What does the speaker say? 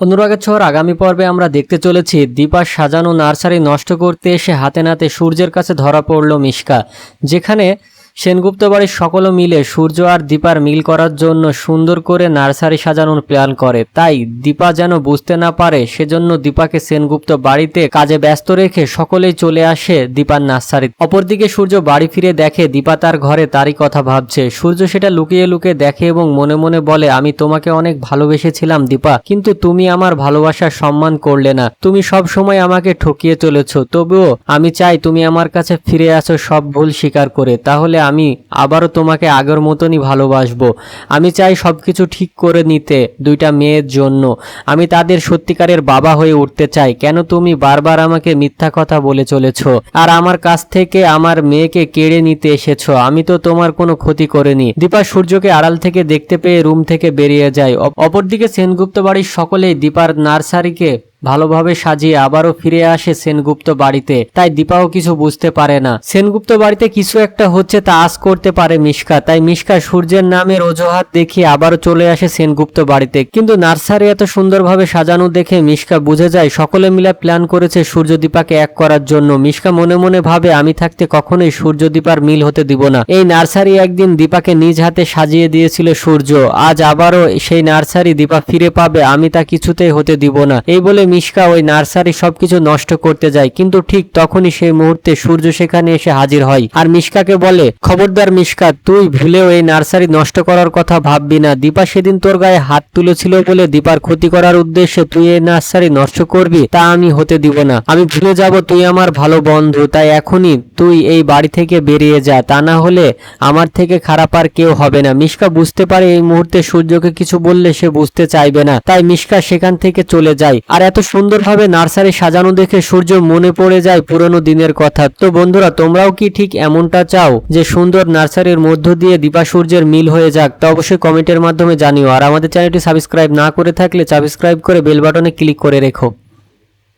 অনুরাগের ছোঁয়ার আগামী পর্বে আমরা দেখতে চলেছি। দীপার সাজানো নার্সারি নষ্ট করতে এসে হাতে নাতে সূর্যের কাছে ধরা পড়ল মিশকা, যেখানে সেনগুপ্ত বাড়ির সকলে মিলে সূর্য আর দীপার মিল করার জন্য সুন্দর করে নার্সারি সাজানোর প্ল্যান করে। তাই দীপা যেন বুঝতে না পারে, সেজন্য দীপাকে সেনগুপ্ত বাড়িতে কাজে ব্যস্ত রেখে সকলেই চলে আসে দীপার নার্সারি অপরদিকে সূর্য বাড়ি ফিরে দেখে দীপা তার ঘরে তারই কথা ভাবছে। সূর্য সেটা লুকিয়ে লুকিয়ে দেখে এবং মনে মনে বলে, আমি তোমাকে অনেক ভালোবেসেছিলাম দীপা, কিন্তু তুমি আমার ভালোবাসার সম্মান করলে না। তুমি সব সময় আমাকে ঠকিয়ে চলেছ, তবুও আমি চাই তুমি আমার কাছে ফিরে আসো সব ভুল স্বীকার করে। তাহলে আমি আবারও তোমাকে আগের মতনই ভালোবাসবো। আমি চাই সবকিছু ঠিক করে নিতে দুইটা মেয়ের জন্য। আমি তাদের সত্যিকারের বাবা হয়ে উঠতে চাই। কেন তুমি বারবার আমাকে মিথ্যা কথা বলে চলেছ? আর আমার কাছ থেকে আমার মেয়েকে কেড়ে নিতে এসেছ। আমি তো তোমার কোনো ক্ষতি করিনি। দীপা সূর্যকে আড়াল থেকে দেখতে পেয়ে রুম থেকে বেরিয়ে যায়। অপরদিকে সেনগুপ্ত বাড়ির সকলেই দীপার নার্সারিকে ভালোভাবে সাজিয়ে আবারও ফিরে আসে সেনগুপ্ত বাড়িতে। তাই দীপাও কিছু বুঝতে পারে না। সেনগুপ্ত বাড়িতে কিছু একটা হচ্ছে তা আজ করতে পারে মিশকা। তাই মিশকা সূর্যের নামের অজুহাত দেখিয়ে আবারও চলে আসে সেনগুপ্ত বাড়িতে। কিন্তু নার্সারি এত সুন্দরভাবে সাজানো দেখে মিশকা বুঝে যায় সকলে মিলে প্ল্যান করেছে সূর্য দীপাকে এক করার জন্য। মিশকা মনে মনে ভাবে, আমি থাকতে কখনোই সূর্য দীপার মিল হতে দিব না। এই নার্সারি একদিন দীপাকে নিজ হাতে সাজিয়ে দিয়েছিল সূর্য। আজ আবারও সেই নার্সারি দীপা ফিরে পাবে, আমি তা কিছুতেই হতে দিব না। এই বলে মিশকা ওই নার্সারি সবকিছু নষ্ট করতে যায়, কিন্তু ঠিক তখনই সেই মুহূর্তে সূর্য সেখানে এসে হাজির হয়। আর মিশকাকে বলে, খবরদার মিশকা, তুই ভুলেও এই নার্সারি নষ্ট করার কথা ভাববি না। দীপা সেদিন তোর গায়ে হাত তুলেছিল বলে দীপার ক্ষতি করার উদ্দেশ্যে তুই এই নার্সারি নষ্ট করবি, তা আমি হতে দিব না। আমি ভুলে যাব তুই আমার ভালো বন্ধু, তাই এখনই তুই এই বাড়ি থেকে বেরিয়ে যা। তা না হলে আমার থেকে খারাপ আর কেউ হবে না। মিশকা বুঝতে পারে এই মুহূর্তে সূর্যকে কিছু বললে সে বুঝতে চাইবে না, তাই মিশকা সেখান থেকে চলে যায়। আর এত সুন্দরভাবে নার্সারি সাজানো দেখে সূর্য মনে পড়ে যায় পুরনো দিনের কথা। তো বন্ধুরা, তোমরাও কি ঠিক এমনটা চাও যে সুন্দর নার্সারির মধ্য দিয়ে দীপা সূর্যের মিল হয়ে যাক? তা অবশ্যই কমেন্টের মাধ্যমে জানিও। আর আমাদের চ্যানেলটি সাবস্ক্রাইব না করে থাকলে সাবস্ক্রাইব করে বেল বাটনে ক্লিক করে রেখো।